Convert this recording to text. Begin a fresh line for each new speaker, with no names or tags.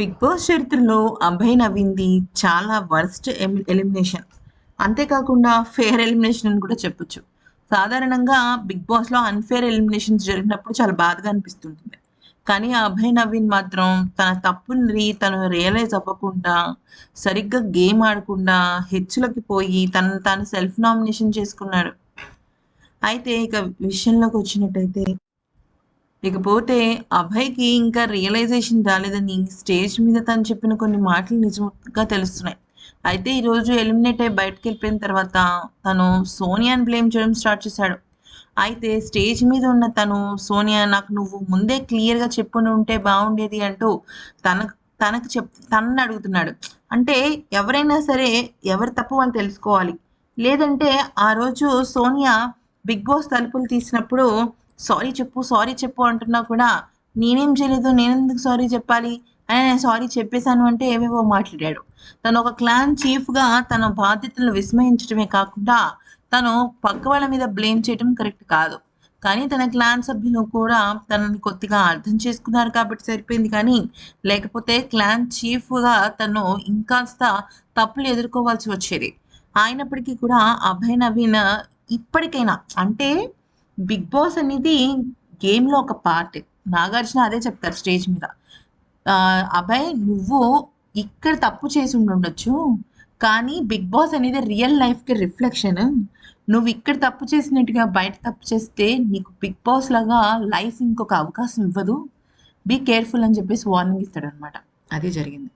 Big boss చరిత్రలో అభయ్ నవ్వింది చాలా వర్స్ట్ ఎలిమినేషన్. అంతేకాకుండా ఫేర్ ఎలిమినేషన్ అని కూడా చెప్పొచ్చు. సాధారణంగా బిగ్ బాస్లో అన్ఫేర్ ఎలిమినేషన్స్ జరిగినప్పుడు చాలా బాధగా అనిపిస్తుంటుంది. కానీ ఆ అభయ్ నవీన్ మాత్రం తన తప్పుని తను రియలైజ్ అవ్వకుండా సరిగ్గా గేమ్ ఆడకుండా హెచ్చులకి పోయి తను తాను సెల్ఫ్ నామినేషన్ చేసుకున్నాడు. అయితే ఇక విషయంలోకి వచ్చినట్టయితే ఇకపోతే అభయ్కి ఇంకా రియలైజేషన్ రాలేదని స్టేజ్ మీద తను చెప్పిన కొన్ని మాటలు నిజంగా తెలుస్తున్నాయి. అయితే ఈరోజు ఎలిమినేట్ అయ్యి బయటకు వెళ్ళిపోయిన తర్వాత తను సోనియాని బ్లేమ్ చేయడం స్టార్ట్ చేశాడు. అయితే స్టేజ్ మీద ఉన్న తను సోనియా నాకు నువ్వు ముందే క్లియర్గా చెప్పుని ఉంటే బాగుండేది అంటూ తనకు తనకు చెప్ తనని అడుగుతున్నాడు. అంటే ఎవరైనా సరే ఎవరి తప్పు వాళ్ళు తెలుసుకోవాలి. లేదంటే ఆ రోజు సోనియా బిగ్ బాస్ తలుపులు తీసినప్పుడు సారీ చెప్పు సారీ చెప్పు అంటున్నా కూడా నేనేం చేయలేదు నేనెందుకు సారీ చెప్పాలి అని నేను సారీ చెప్పేశాను అంటే ఏవేవో మాట్లాడాడు. తను ఒక క్లాన్ చీఫ్గా తన బాధ్యతలను విస్మయించడమే కాకుండా తను పక్క వాళ్ళ మీద బ్లేమ్ చేయడం కరెక్ట్ కాదు. కానీ తన క్లాన్ సభ్యులు కూడా తనని కొద్దిగా అర్థం చేసుకున్నారు కాబట్టి సరిపోయింది కానీ లేకపోతే క్లాన్ చీఫ్గా తను ఇంకాస్త తప్పులు ఎదుర్కోవాల్సి వచ్చేది. అయినప్పటికీ కూడా అభయ్ నవీన్ ఇప్పటికైనా అంటే బిగ్ బాస్ అనేది గేమ్లో ఒక పార్ట్ నాగార్జున అదే చెప్తారు స్టేజ్ మీద. అభయ్ నువ్వు ఇక్కడ తప్పు చేసి ఉండొచ్చు కానీ బిగ్ బాస్ అనేది రియల్ లైఫ్కి రిఫ్లెక్షన్ నువ్వు ఇక్కడ తప్పు చేసినట్టుగా బయట తప్పు చేస్తే నీకు బిగ్ బాస్ లాగా లైఫ్ ఇంకొక అవకాశం ఇవ్వదు. బీ కేర్ఫుల్ అని చెప్పేసి వార్నింగ్ ఇస్తాడు అనమాట అదే జరిగింది.